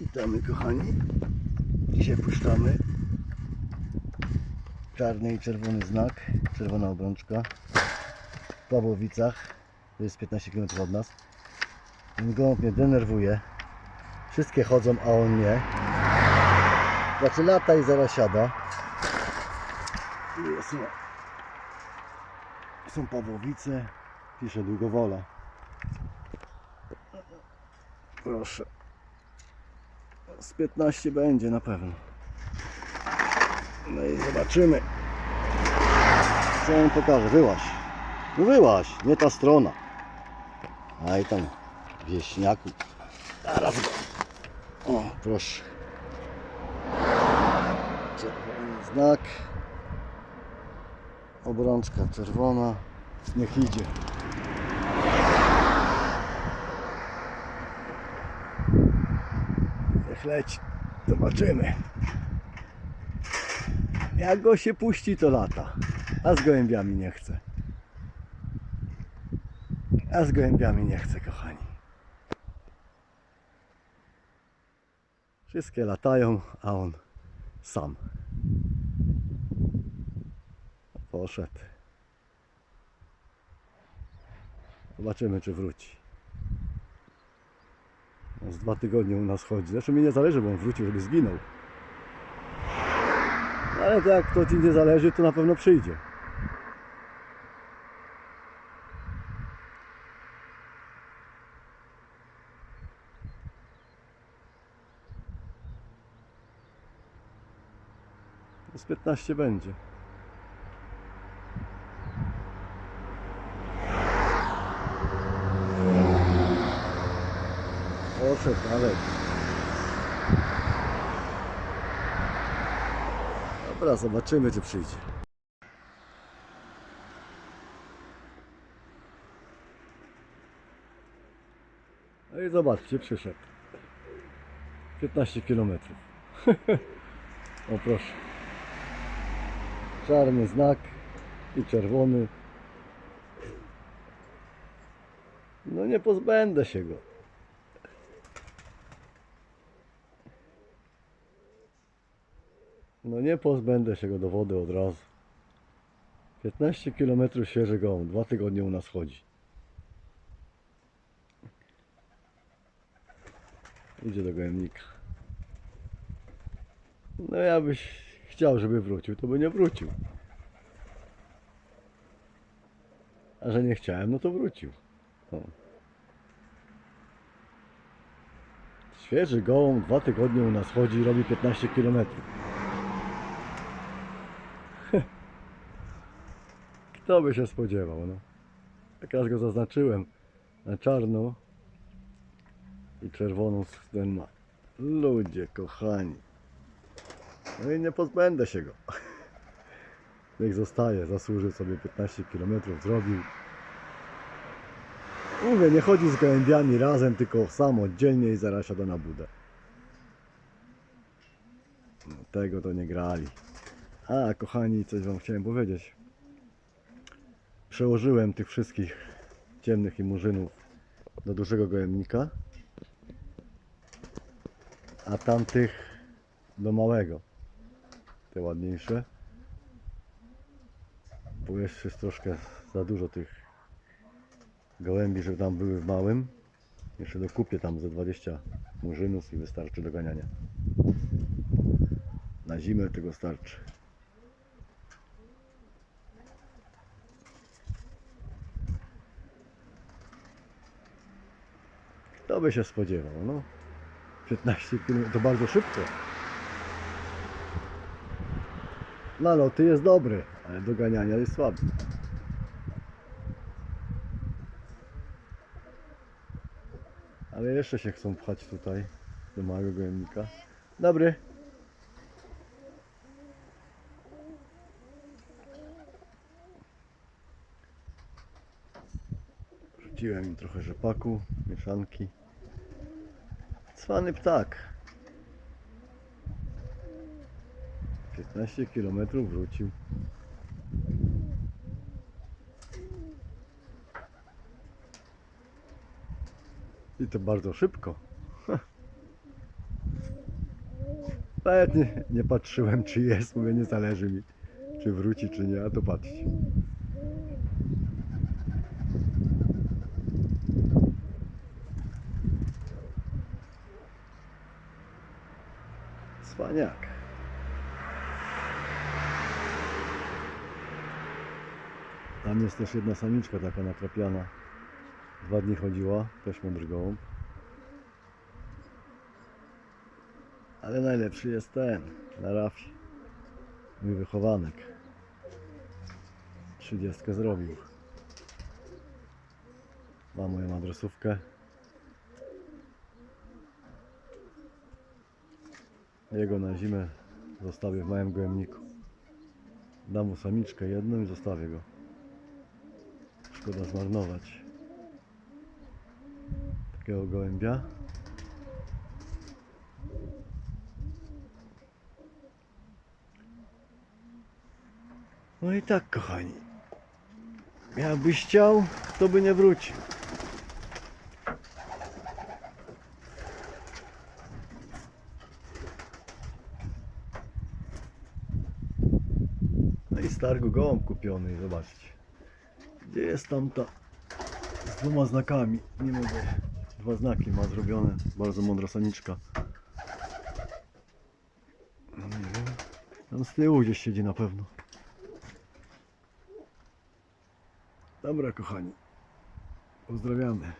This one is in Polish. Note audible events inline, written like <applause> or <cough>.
Witamy kochani. Dzisiaj puszczamy czarny i czerwony znak, czerwona obrączka w Pawłowicach. To jest 15 km od nas. Ten gołąb mnie denerwuje. Wszystkie chodzą, a on nie. Znaczy lata i zaraz siada. Są, są Pawłowice. Pisze Długowola. Proszę. Z 15 będzie na pewno. No i zobaczymy. Co on pokaże. Wyłaś. No wyłaś, nie ta strona. A i tam wieśniaku. Zaraz go. O, proszę. Czerwony znak. Obrączka czerwona. Niech idzie. Leci. Zobaczymy. Jak go się puści, to lata. A z gołębiami nie chce. A z gołębiami nie chce, kochani. Wszystkie latają, a on sam. Poszedł. Zobaczymy, czy wróci. No, z dwa tygodnie u nas chodzi. Zresztą mi nie zależy, bo on wrócił, żeby zginął. Ale to jak to ci nie zależy, to na pewno przyjdzie. Z 15 będzie. Poszedł, ale... Dobra, zobaczymy, czy przyjdzie. No i zobaczcie, przyszedł. 15 km. <laughs> o proszę. Czarny znak i czerwony. No nie pozbędę się go. No nie pozbędę się go do wody od razu. 15 km świeży gołąb, dwa tygodnie u nas chodzi. Idzie do gołębnika. No ja byś chciał, żeby wrócił, to by nie wrócił. A że nie chciałem, no to wrócił. Świeży gołąb, dwa tygodnie u nas chodzi i robi 15 kilometrów. Kto by się spodziewał, no. Jak go zaznaczyłem na czarno i czerwoną ten ma. Ludzie kochani. No i nie pozbędę się go. <laughs> Niech zostaje, zasłużył sobie 15 km, zrobił. Mówię, nie chodzi z gołębiami razem, tylko sam oddzielnie i zaraz siada na budę. No, tego to nie grali. A, kochani, coś wam chciałem powiedzieć przełożyłem tych wszystkich ciemnych imurzynów do dużego gołębnika, a tamtych do małego. Te ładniejsze. Bo jeszcze jest troszkę za dużo tych gołębi, żeby tam były w małym. Jeszcze dokupię tam ze 20 murzynów i wystarczy do ganiania. Na zimę tego starczy. Kto by się spodziewał, no. 15 km to bardzo szybko. Na loty jest dobry, ale do ganiania jest słaby. Ale jeszcze się chcą pchać tutaj do małego gołębnika. Dobry. Rzuciłem im trochę rzepaku, mieszanki. Cwany ptak. 15 km wrócił. I to bardzo szybko. <laughs> Nawet nie, nie patrzyłem czy jest, mówię nie zależy mi czy wróci czy nie, a to patrzcie. Cwaniak. Tam jest też jedna samiczka taka nakrapiana. Dwa dni chodziła, też mądry gołąb. Ale najlepszy jest ten, na rafie. Mój wychowanek. Trzydziestkę zrobił. Ma moją adresówkę. Jego na zimę zostawię w małym gołębniku. Dam mu samiczkę jedną i zostawię go. Szkoda zmarnować takiego gołębia. No i tak, kochani. Jakbyś chciał, to by nie wrócił. No i z targu gołąb kupiony, zobaczcie. Gdzie jest tamta z dwoma znakami? Nie mogę. Dwa znaki ma zrobione. Bardzo mądra samiczka. No nie wiem. Tam z tyłu gdzieś siedzi na pewno. Dobra kochani. Pozdrawiamy.